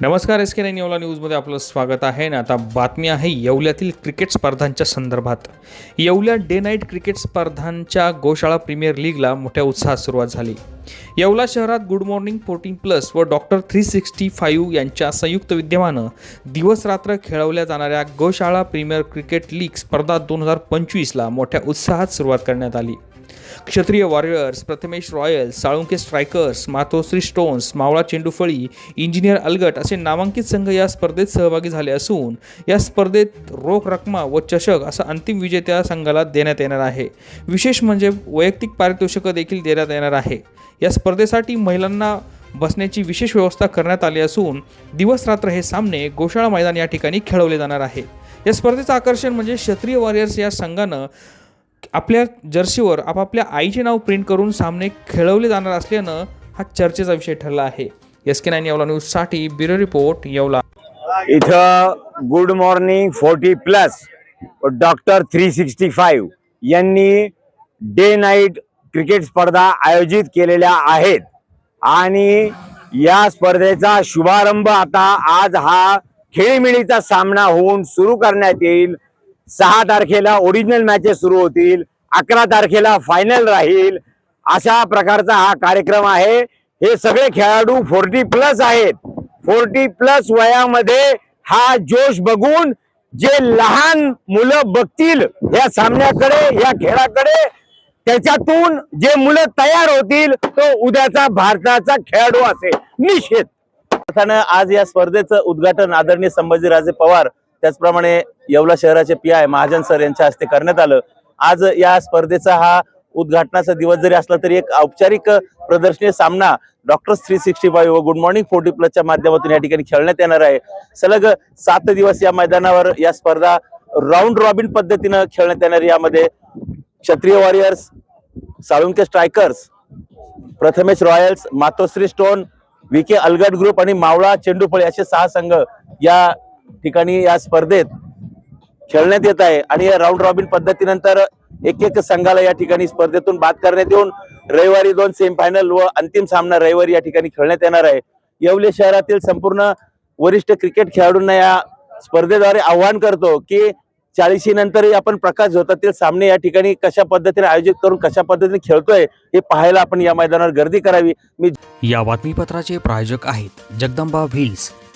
नमस्कार S K nine Yeola न्यूजमध्ये आपलं स्वागत आहे. ना आता बातमी आहे येवल्यातील क्रिकेट स्पर्धांच्या संदर्भात. येवल्या डे नाईट क्रिकेट स्पर्धांच्या गोशाळा प्रीमियर लीगला मोठ्या उत्साहात सुरुवात झाली. येवला शहरात गुड मॉर्निंग फोर्टीन प्लस व डॉक्टर थ्री सिक्स्टी फाईव्ह यांच्या संयुक्त विद्यमानं दिवस रात्र खेळवल्या जाणाऱ्या गोशाळा प्रीमियर क्रिकेट लीग स्पर्धा दोन हजार पंचवीसला मोठ्या उत्साहात सुरुवात करण्यात आली. Kshatriya warriors Prathamesh royals Salunke strikers Matoshri stones Mavala चेंडूफळी engineer अलगट असे नामांकित संघ या स्पर्धेत सहभागी झाले असून या स्पर्धेत रोख रकमा व चषक असा अंतिम विजेत्या संघाला देण्यात येणार आहे. विशेष म्हणजे वैयक्तिक पारितोषिकं देखील देण्यात येणार आहे. या स्पर्धेसाठी महिलांना बसण्याची विशेष व्यवस्था करण्यात आली असून दिवस रात्र हे सामने गोशाळा मैदान या ठिकाणी खेळवले जाणार आहे. या स्पर्धेचं आकर्षण म्हणजे क्षत्रिय वॉरियर्स या संघानं आपल्या जर्सीवर आपापल्या आईचे नाव प्रिंट करून सामने खेळवले जाणार असल्यानं हा चर्चेचा विषय ठरला आहे. एस के नाईन येवला न्यूजसाठी ब्युरो रिपोर्ट येवला. इथं good morning forty plus doctor three sixty five यांनी डे नाईट क्रिकेट स्पर्धा आयोजित केलेल्या आहेत. आणि या स्पर्धेचा शुभारंभ आता आज हा खेळीमेळीचा सामना होऊन सुरू करण्यात येईल. सहा तारखेला ओरिजिनल मॅचेस सुरू होतील अकरा तारखेला फायनल राहील. अशा प्रकारचा हा कार्यक्रम आहे. हे सगळे खेळाडू फोर्टी प्लस आहेत. फोर्टी प्लस वयामध्ये हा जोश बघून जे लहान मुलं बघतील या सामन्याकडे या खेळाकडे त्याच्यातून जे मुलं तयार होतील तो उद्याचा भारताचा खेळाडू असेल. निश्चित. अर्थानं आज या स्पर्धेचं उद्घाटन आदरणीय संभाजीराजे पवार त्याचप्रमाणे येवला शहराचे पी आय महाजन सर यांच्या हस्ते करण्यात आलं. आज या स्पर्धेचा हा उद्घाटनाचा दिवस जरी असला तरी एक औपचारिक प्रदर्शनीय सामना डॉक्टर थ्री सिक्स्टी फाईव्ह व गुड मॉर्निंग फोर्टी प्लसच्या माध्यमातून या ठिकाणी खेळण्यात येणार आहे. सलग सात दिवस या मैदानावर या स्पर्धा राऊंड रॉबिन पद्धतीनं खेळण्यात येणार यामध्ये Kshatriya warriors Salunke strikers Prathamesh royals Matoshri stone विके अलगट ग्रुप आणि मावळा चेंडूफळी असे सहा संघ या ठिकाणी या स्पर्धेत खेळण्यात येत आहे. आणि या राऊंड रॉबिन पद्धतीनंतर एक एक संघाला या ठिकाणी स्पर्धेतून बाद करण्यात येऊन रविवारी दोन सेमीफायनल व अंतिम सामना रविवारी या ठिकाणी खेळण्यात येणार आहे. येवले शहरातील संपूर्ण वरिष्ठ क्रिकेट खेळाडूंना या स्पर्धेद्वारे आव्हान करतो की चाळीशी नंतरही आपण प्रकाश झोतातील सामने या ठिकाणी कशा पद्धतीने आयोजित करून कशा पद्धतीने खेळतोय हे पाहायला आपण या मैदानावर गर्दी करावी. मी या बातमीपत्राचे प्रायोजक आहेत जगदंबा व्हील्स